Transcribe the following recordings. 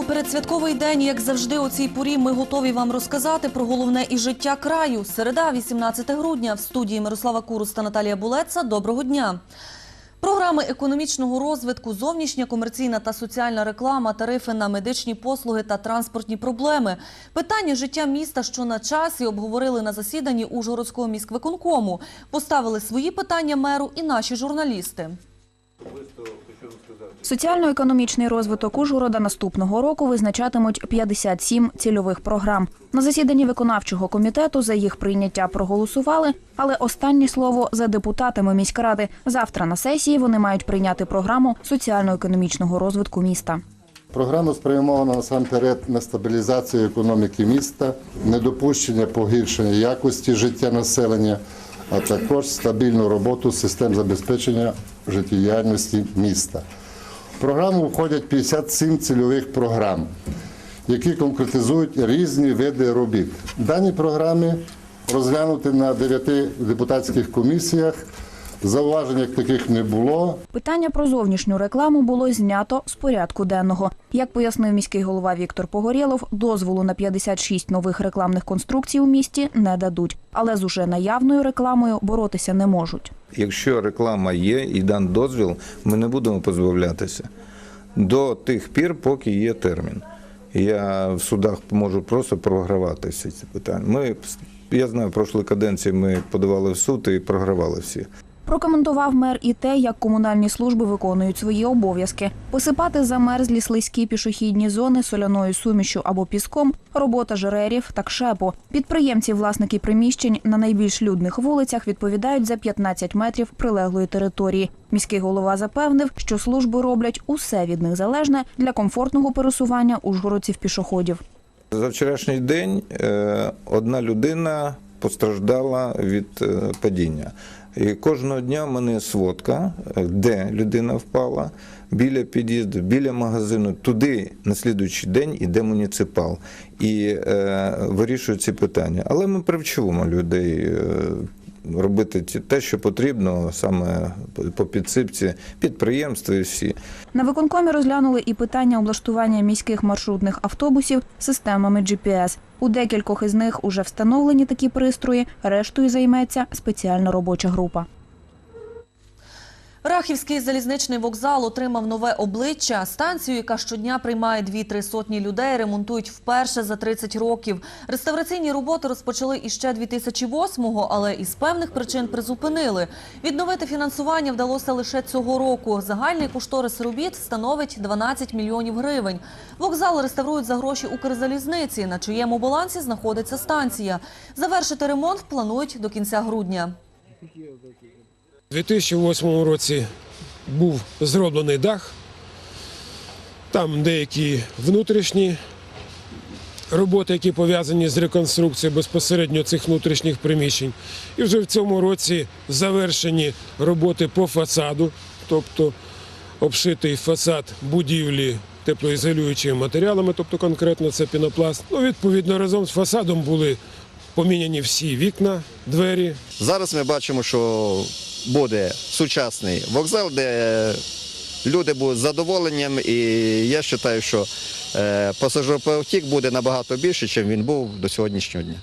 У передсвятковий день. Як завжди, у цій порі ми готові вам розказати про головне і життя краю. Середа, 18 грудня. В студії Мирослава Курус та Наталія Булеца. Доброго дня. Програми економічного розвитку, зовнішня комерційна та соціальна реклама, тарифи на медичні послуги та транспортні проблеми. Питання життя міста, що на часі, обговорили на засіданні Ужгородського міськвиконкому. Поставили свої питання меру і наші журналісти. Соціально-економічний розвиток Ужгорода наступного року визначатимуть 57 цільових програм. На засіданні виконавчого комітету за їх прийняття проголосували, але останнє слово за депутатами міськради. Завтра на сесії вони мають прийняти програму соціально-економічного розвитку міста. Програма спрямована насамперед на стабілізацію економіки міста, недопущення погіршення якості життя населення, а також стабільну роботу систем забезпечення життєдіяльності міста. Програму входять 57 цільових програм, які конкретизують різні види робіт. Дані програми розглянути на 9 депутатських комісіях. Зауважень як таких не було. Питання про зовнішню рекламу було знято з порядку денного. Як пояснив міський голова Віктор Погорєлов, дозволу на 56 нових рекламних конструкцій у місті не дадуть, але з уже наявною рекламою боротися не можуть. Якщо реклама є і дан дозвіл, ми не будемо позбавлятися до тих пір, поки є термін. Я в судах можу просто програватися ці питання. Ми я знаю, в прошлій каденції ми подавали в суд і програвали всі. Прокоментував мер і те, як комунальні служби виконують свої обов'язки: посипати замерзлі слизькі пішохідні зони соляною сумішю або піском, робота жерерів та кшепу. Підприємці, власники приміщень на найбільш людних вулицях відповідають за 15 метрів прилеглої території. Міський голова запевнив, що служби роблять усе від них залежне для комфортного пересування ужгородців пішоходів. За вчорашній день е, одна людина постраждала від е, падіння. І кожного дня в мене сводка, е, де людина впала, біля під'їзду, біля магазину. Туди на слідуючий день іде муніципал і е, вирішує ці питання. Але ми привчуємо людей. Робити те, що потрібно саме по підсипці підприємства і всі. На виконкомі розглянули і питання облаштування міських маршрутних автобусів системами GPS. У декількох із них уже встановлені такі пристрої. Рештою займеться спеціальна робоча група. Рахівський залізничний вокзал отримав нове обличчя. Станцію, яка щодня приймає 2-3 сотні людей, ремонтують вперше за 30 років. Реставраційні роботи розпочали іще 2008-го, але із певних причин призупинили. Відновити фінансування вдалося лише цього року. Загальний кошторис робіт становить 12 мільйонів гривень. Вокзал реставрують за гроші Укрзалізниці, на чиєму балансі знаходиться станція. Завершити ремонт планують до кінця грудня. У 2008 році був зроблений дах. Там деякі внутрішні роботи, які пов'язані з реконструкцією безпосередньо цих внутрішніх приміщень. І вже в цьому році завершені роботи по фасаду, тобто обшитий фасад будівлі теплоізолюючими матеріалами, тобто конкретно це пінопласт. Ну, відповідно, разом з фасадом були поміняні всі вікна, двері, Зараз ми бачимо, що буде сучасний вокзал, де люди будуть з задоволенням, і я вважаю, що е, пасажиропотік буде набагато більше, ніж він був до сьогоднішнього дня.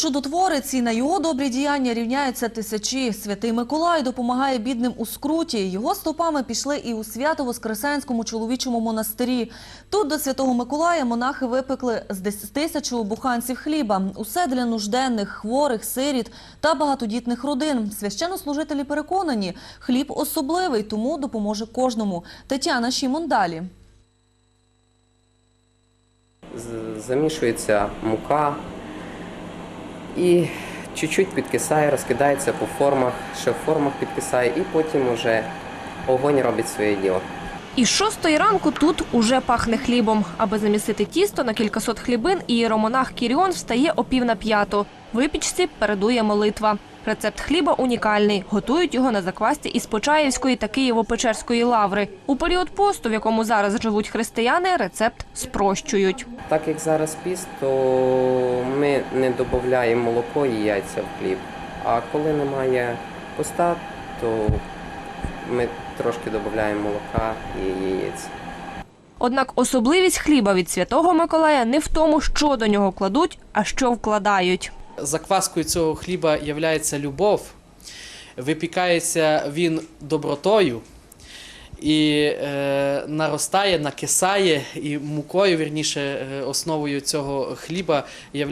Чудотворець і на його добрі діяння рівняються тисячі. Святий Миколай допомагає бідним у скруті. Його стопами пішли і у Свято-Воскресенському чоловічому монастирі. Тут до Святого Миколая монахи випекли з 10 тисячу буханців хліба. Усе для нужденних, хворих, сиріт та багатодітних родин. Священнослужителі переконані, хліб особливий, тому допоможе кожному. Тетяна Шімон далі. Замішується мука і чуть-чуть підкисає, розкидається по формах, ще в формах підкисає, і потім уже огонь робить своє діло. Із шостої ранку тут уже пахне хлібом. Аби замісити тісто на кількасот хлібин, ієромонах Кіріон встає о пів на п'яту. Випічці передує молитва. Рецепт хліба унікальний. Готують його на заквасті із Почаївської та Києво-Печерської лаври. У період посту, в якому зараз живуть християни, рецепт спрощують. Так як зараз піст, то ми не додаємо молоко і яйця в хліб. А коли немає поста, то ми трошки додаємо молока і яєць. Однак особливість хліба від Святого Миколая не в тому, що до нього кладуть, а що вкладають. Закваскою цього хліба є любов, випікається він добротою і е, наростає, накисає, і мукою, вірніше, е, основою цього хліба є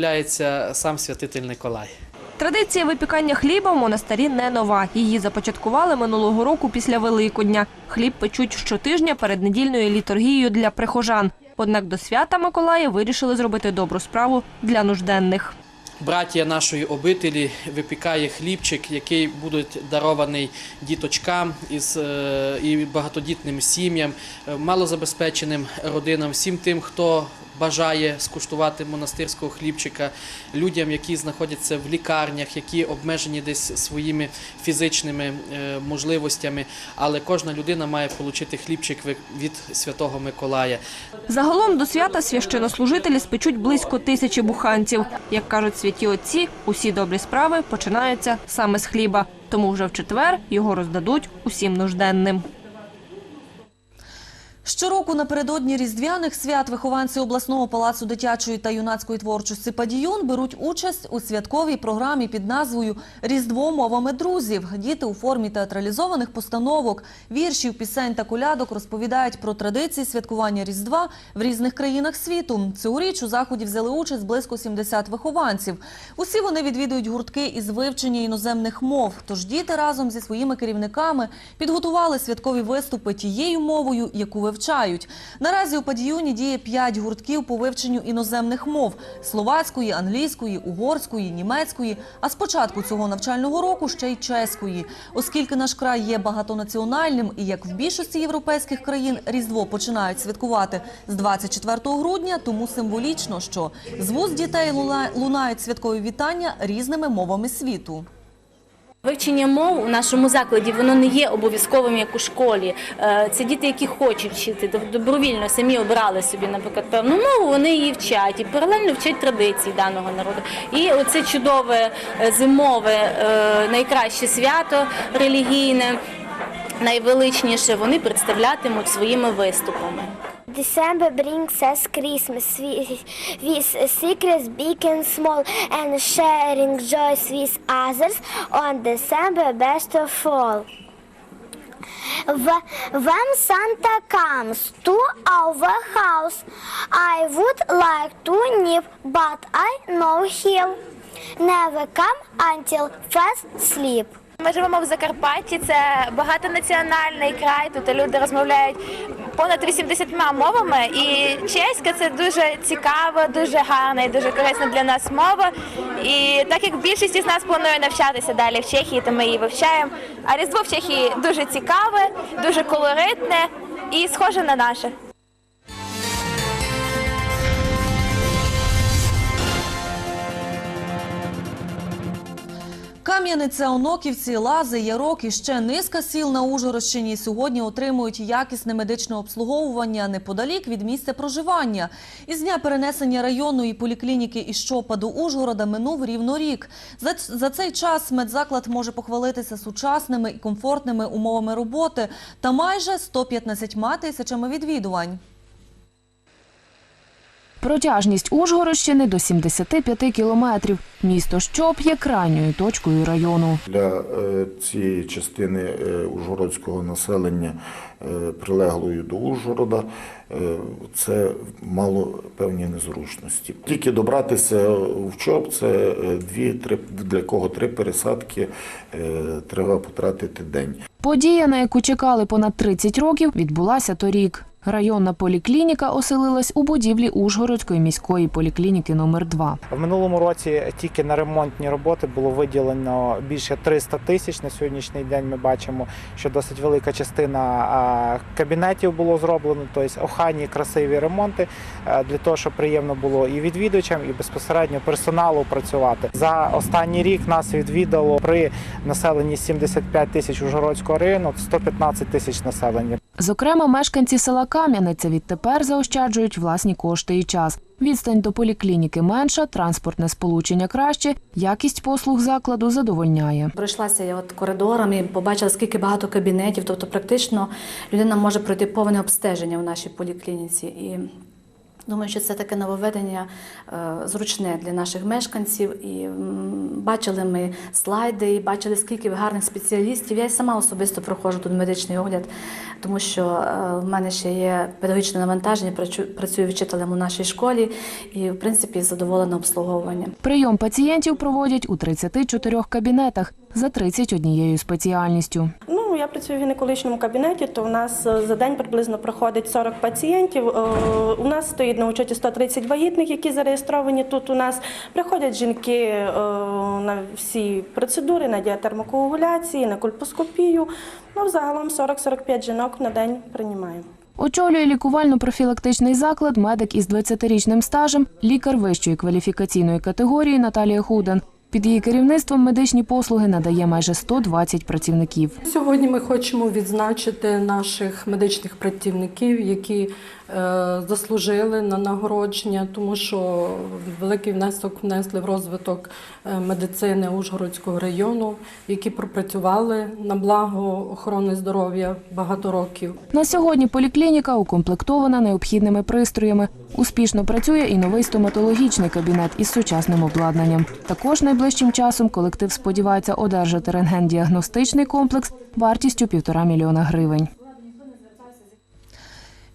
сам святитель Николай. Традиція випікання хліба в монастирі не нова. Її започаткували минулого року після Великодня. Хліб печуть щотижня перед недільною літургією для прихожан. Однак до свята Миколая вирішили зробити добру справу для нужденних. Братія нашої обителі випікає хлібчик, який буде дарований діточкам із е, і багатодітним сім'ям, е, малозабезпеченим родинам, всім тим, хто бажає скуштувати монастирського хлібчика, людям, які знаходяться в лікарнях, які обмежені десь своїми фізичними е, можливостями. Але кожна людина має отримати хлібчик від Святого Миколая. Загалом до свята священнослужителі спечуть близько тисячі буханців. Як кажуть святі отці, усі добрі справи починаються саме з хліба. Тому вже в четвер його роздадуть усім нужденним. Щороку напередодні різдвяних свят вихованці обласного палацу дитячої та юнацької творчості «Падіюн» беруть участь у святковій програмі під назвою «Різдво мовами друзів». Діти у формі театралізованих постановок, віршів, пісень та колядок розповідають про традиції святкування Різдва в різних країнах світу. Цьогоріч у заході взяли участь близько 70 вихованців. Усі вони відвідують гуртки із вивчення іноземних мов. Тож діти разом зі своїми керівниками підготували святкові виступи тією мовою, яку вивчають. Наразі у Падіюні діє 5 гуртків по вивченню іноземних мов – словацької, англійської, угорської, німецької, а з початку цього навчального року ще й чеської. Оскільки наш край є багатонаціональним і, як в більшості європейських країн, Різдво починають святкувати з 24 грудня, тому символічно, що з вуст дітей лунають святкові вітання різними мовами світу. Вивчення мов у нашому закладі воно не є обов'язковим як у школі. Е, Це діти, які хочуть вчити, доб- добровільно самі обрали собі, наприклад, певну мову, вони її вчать і паралельно вчать традиції даного народу. І оце чудове е, зимове е, найкраще свято релігійне, найвеличніше, вони представлятимуть своїми виступами. December brings us Christmas with, secrets big and small and sharing joys with others on December best of all. When Santa comes to our house, I would like to nip, but I know he'll never come until fast sleep. Ми живемо в Закарпатті, це багатонаціональний край. Тут люди розмовляють понад 80 мовами. І чеська це дуже цікава, дуже гарна і дуже корисна для нас мова. І так як більшість із нас планує навчатися далі в Чехії, то ми її вивчаємо. А Різдво в Чехії дуже цікаве, дуже колоритне і схоже на наше. Кам'яниця, Оноківці, Лази, Ярок і ще низка сіл на Ужгородщині сьогодні отримують якісне медичне обслуговування неподалік від місця проживання. Із дня перенесення районної поліклініки із Щопа до Ужгорода минув рівно рік. За цей час медзаклад може похвалитися сучасними і комфортними умовами роботи та майже 115 тисячами відвідувань. Протяжність Ужгородщини до 75 кілометрів. Місто Щоп є крайньою точкою району. Для е, цієї частини е, ужгородського населення, е, прилеглої до Ужгорода, це мало певні незручності. Тільки добратися в ЧОП, це дві-три для кого три пересадки треба потратити день. Подія, на яку чекали понад 30 років, відбулася торік. Районна поліклініка оселилась у будівлі Ужгородської міської поліклініки номер 2 В минулому році тільки на ремонтні роботи було виділено більше 300 тисяч. На сьогоднішній день ми бачимо, що досить велика частина кабінетів було зроблено, тобто охайні, красиві ремонти для того, щоб приємно було і відвідувачам, і безпосередньо персоналу працювати. За останній рік нас відвідало при населенні 75 тисяч Ужгородського району 115 тисяч населення. Зокрема, мешканці села Кам'яниця відтепер заощаджують власні кошти і час. Відстань до поліклініки менша, транспортне сполучення краще, якість послуг закладу задовольняє. Пройшлася я от коридорами, побачила, скільки багато кабінетів. Тобто, практично людина може пройти повне обстеження в нашій поліклініці. І думаю, що це таке нововведення е, зручне для наших мешканців. І бачили ми слайди, і бачили, скільки гарних спеціалістів. Я й сама особисто проходжу тут медичний огляд, тому що е, в мене ще є педагогічне навантаження, працю- працюю вчителем у нашій школі і, в принципі, задоволена обслуговуванням. Прийом пацієнтів проводять у 34 кабінетах за 31 спеціальністю. Ну, я працюю в гінекологічному кабінеті, то у нас е, за день приблизно проходить 40 пацієнтів. Е, У нас стоїть на учеті 130 вагітних, які зареєстровані тут у нас. Приходять жінки е, на всі процедури, на діатермокоагуляції, на кольпоскопію. Ну, загалом 40-45 жінок на день приймаємо. Очолює лікувально-профілактичний заклад медик із 20-річним стажем, лікар вищої кваліфікаційної категорії Наталія Худен. Під її керівництвом медичні послуги надає майже 120 працівників. Сьогодні ми хочемо відзначити наших медичних працівників, які заслужили на нагородження, тому що великий внесок внесли в розвиток е, медицини Ужгородського району, які пропрацювали на благо охорони здоров'я багато років. На сьогодні поліклініка укомплектована необхідними пристроями. Успішно працює і новий стоматологічний кабінет із сучасним обладнанням. Також найближчим часом колектив сподівається одержати рентген-діагностичний комплекс вартістю півтора мільйона гривень.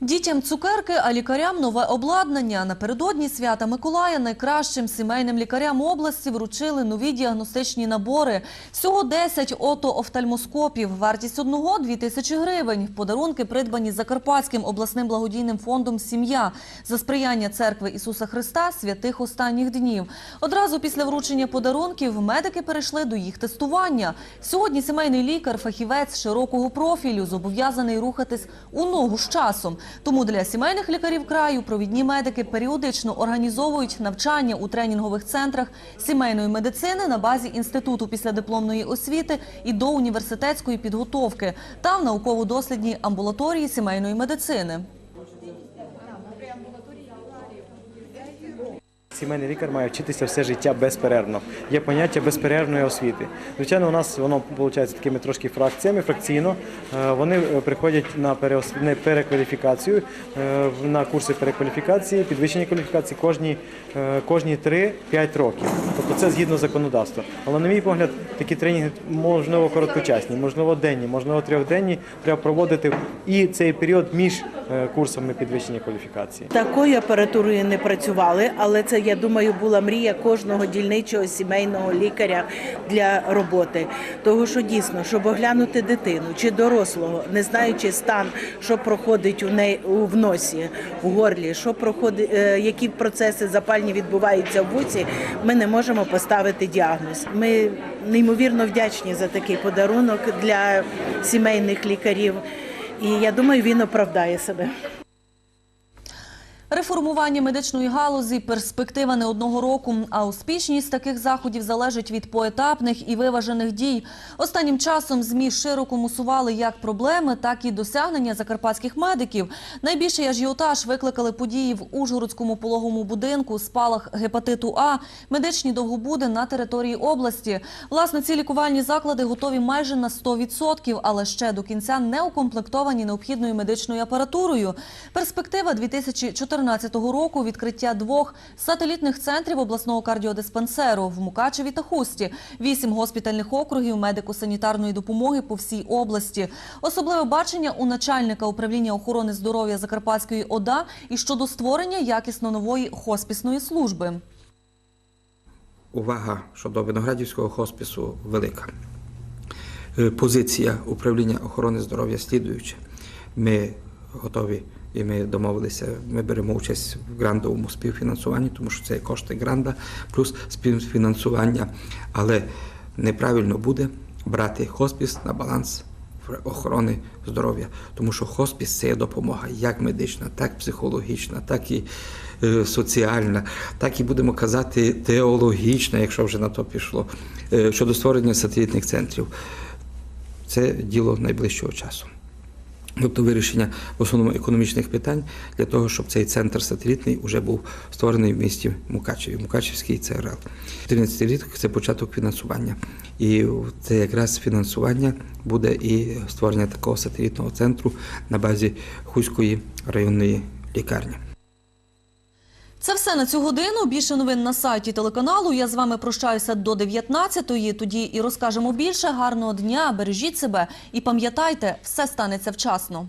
Дітям цукерки, а лікарям нове обладнання. Напередодні свята Миколая найкращим сімейним лікарям області вручили нові діагностичні набори. Всього 10 ото-офтальмоскопів. Вартість одного – 2 тисячі гривень. Подарунки придбані Закарпатським обласним благодійним фондом «Сім'я» за сприяння Церкви Ісуса Христа святих останніх днів. Одразу після вручення подарунків медики перейшли до їх тестування. Сьогодні сімейний лікар, фахівець широкого профілю, зобов'язаний рухатись у ногу з часом. Тому для сімейних лікарів краю провідні медики періодично організовують навчання у тренінгових центрах сімейної медицини на базі інституту післядипломної освіти і до університетської підготовки та в науково-дослідній амбулаторії сімейної медицини. Сімейний лікар має вчитися все життя безперервно. Є поняття безперервної освіти. Звичайно, у нас воно виходить такими трошки фракціями, фракційно. Е, Вони е, приходять на перекваліфікацію, е, на курси перекваліфікації, підвищення кваліфікації кожні, кожні 3-5 років. Тобто це згідно законодавства. Але, на мій погляд, такі тренінги можливо короткочасні, можливо, денні, можливо, трьохденні треба проводити і цей період між курсами підвищення кваліфікації. Такою апаратурою не працювали, але це, я думаю, була мрія кожного дільничого сімейного лікаря для роботи. Того, що дійсно, щоб оглянути дитину чи дорослого, не знаючи стан, що проходить у неї в носі, у горлі, що проходить, е, які процеси запальні відбуваються в вуці, ми не можемо поставити діагноз. Ми неймовірно вдячні за такий подарунок для сімейних лікарів. І я думаю, він оправдає себе. Реформування медичної галузі – перспектива не одного року, а успішність таких заходів залежить від поетапних і виважених дій. Останнім часом ЗМІ широко мусували як проблеми, так і досягнення закарпатських медиків. Найбільший ажіотаж викликали події в Ужгородському пологовому будинку, спалах гепатиту А, медичні довгобуди на території області. Власне, ці лікувальні заклади готові майже на 100%, але ще до кінця не укомплектовані необхідною медичною апаратурою. Перспектива 2014 року – відкриття двох сателітних центрів обласного кардіодиспансеру в Мукачеві та Хусті, вісім госпітальних округів медико-санітарної допомоги по всій області. Особливе бачення у начальника управління охорони здоров'я Закарпатської ОДА і щодо створення якісно нової хоспісної служби. увага щодо виноградівського хоспису велика. Е, Позиція управління охорони здоров'я слідуюча. Ми готові і ми домовилися, ми беремо участь в грандовому співфінансуванні, тому що це кошти гранда плюс співфінансування. Але неправильно буде брати хоспіс на баланс охорони здоров'я, тому що хоспіс це є допомога як медична, так психологічна, так і е, соціальна, так і будемо казати теологічна, якщо вже на то пішло, е, щодо створення сателітних центрів. Це діло найближчого часу. Тобто вирішення в основному економічних питань для того, щоб цей центр сателітний вже був створений в місті Мукачеві, Мукачевський ЦРЛ. 13 рік це початок фінансування. І це якраз фінансування буде і створення такого сателітного центру на базі Хуської районної лікарні. Це все на цю годину. Більше новин на сайті телеканалу. Я з вами прощаюся до 19-ї. Тоді і розкажемо більше. Гарного дня, бережіть себе і пам'ятайте, все станеться вчасно.